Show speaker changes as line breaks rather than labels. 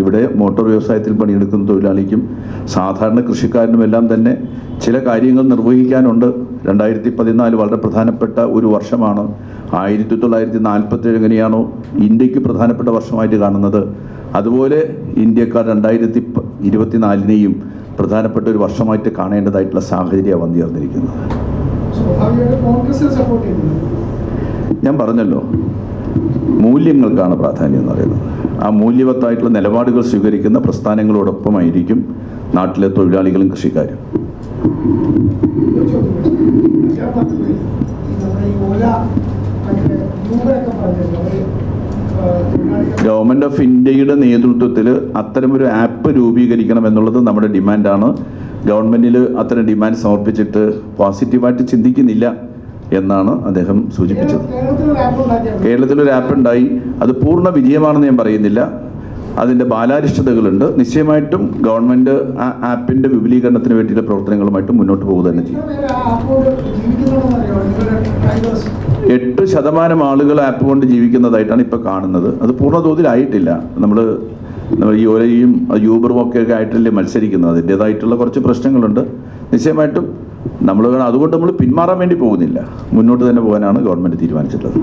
ഇവിടെ മോട്ടോർ വ്യവസായത്തിൽ പണിയെടുക്കുന്ന തൊഴിലാളിക്കും സാധാരണ കൃഷിക്കാരനും എല്ലാം തന്നെ ചില കാര്യങ്ങൾ നിർവഹിക്കാനുണ്ട്. രണ്ടായിരത്തി പതിനാല് വളരെ പ്രധാനപ്പെട്ട ഒരു വർഷമാണ്. ആയിരത്തി തൊള്ളായിരത്തി നാൽപ്പത്തേഴ് എങ്ങനെയാണോ ഇന്ത്യയ്ക്ക് പ്രധാനപ്പെട്ട വർഷമായിട്ട് കാണുന്നത്. അതുപോലെ ഇന്ത്യക്കാർ രണ്ടായിരത്തി ഇരുപത്തിനാലിനെയും പ്രധാനപ്പെട്ട ഒരു വർഷമായിട്ട് കാണേണ്ടതായിട്ടുള്ള സാഹചര്യമാണ്
സപ്പോർട്ട് ചെയ്യുന്നത്
ഞാൻ പറഞ്ഞല്ലോ മൂല്യങ്ങൾക്കാണ് പ്രാധാന്യം എന്ന് പറയുന്നത്. ആ മൂല്യവത്തായിട്ടുള്ള നിലപാടുകൾ സ്വീകരിക്കുന്ന പ്രസ്ഥാനങ്ങളോടൊപ്പമായിരിക്കും നാട്ടിലെ തൊഴിലാളികളും കൃഷിക്കാരും. ഗവൺമെന്റ് ഓഫ് ഇന്ത്യയുടെ നേതൃത്വത്തിൽ അത്തരമൊരു ആപ്പ് രൂപീകരിക്കണം എന്നുള്ളത് നമ്മുടെ ഡിമാൻഡാണ്. ഗവൺമെന്റിൽ അത്തരം ഡിമാൻഡ് സമർപ്പിച്ചിട്ട് പോസിറ്റീവായിട്ട് ചിന്തിക്കുന്നില്ല. എന്നാണ് അദ്ദേഹം സൂചിപ്പിച്ചത്.
കേരളത്തിൽ ഒരു ആപ്പ്
ഉണ്ടായി. അത് പൂർണ വിജയമാണെന്ന് ഞാൻ പറയുന്നില്ല. അതിന്റെ ബാലാരിഷ്ടതകളുണ്ട്. നിശ്ചയമായിട്ടും ഗവൺമെന്റ് ആ ആപ്പിന്റെ വിപുലീകരണത്തിന് വേണ്ടിയുള്ള പ്രവർത്തനങ്ങളുമായിട്ട് മുന്നോട്ട് പോകുക തന്നെ ചെയ്യും. എട്ട് ശതമാനം ആളുകൾ ആപ്പ് കൊണ്ട് ജീവിക്കുന്നതായിട്ടാണ് ഇപ്പോൾ കാണുന്നത്. അത് പൂർണ തോതിലായിട്ടില്ല നമ്മൾ നമ്മൾ ഈ ഓലയും യൂബറും ഒക്കെ ആയിട്ടല്ലേ മത്സരിക്കുന്നത്. അതിന്റേതായിട്ടുള്ള കുറച്ച് പ്രശ്നങ്ങളുണ്ട്. നിശ്ചയമായിട്ടും നമ്മൾ അതുകൊണ്ട് നമ്മൾ പിന്മാറാൻ വേണ്ടി പോകുന്നില്ല. മുന്നോട്ട് തന്നെ പോകാനാണ് ഗവൺമെന്റ് തീരുമാനിച്ചിട്ടുള്ളത്.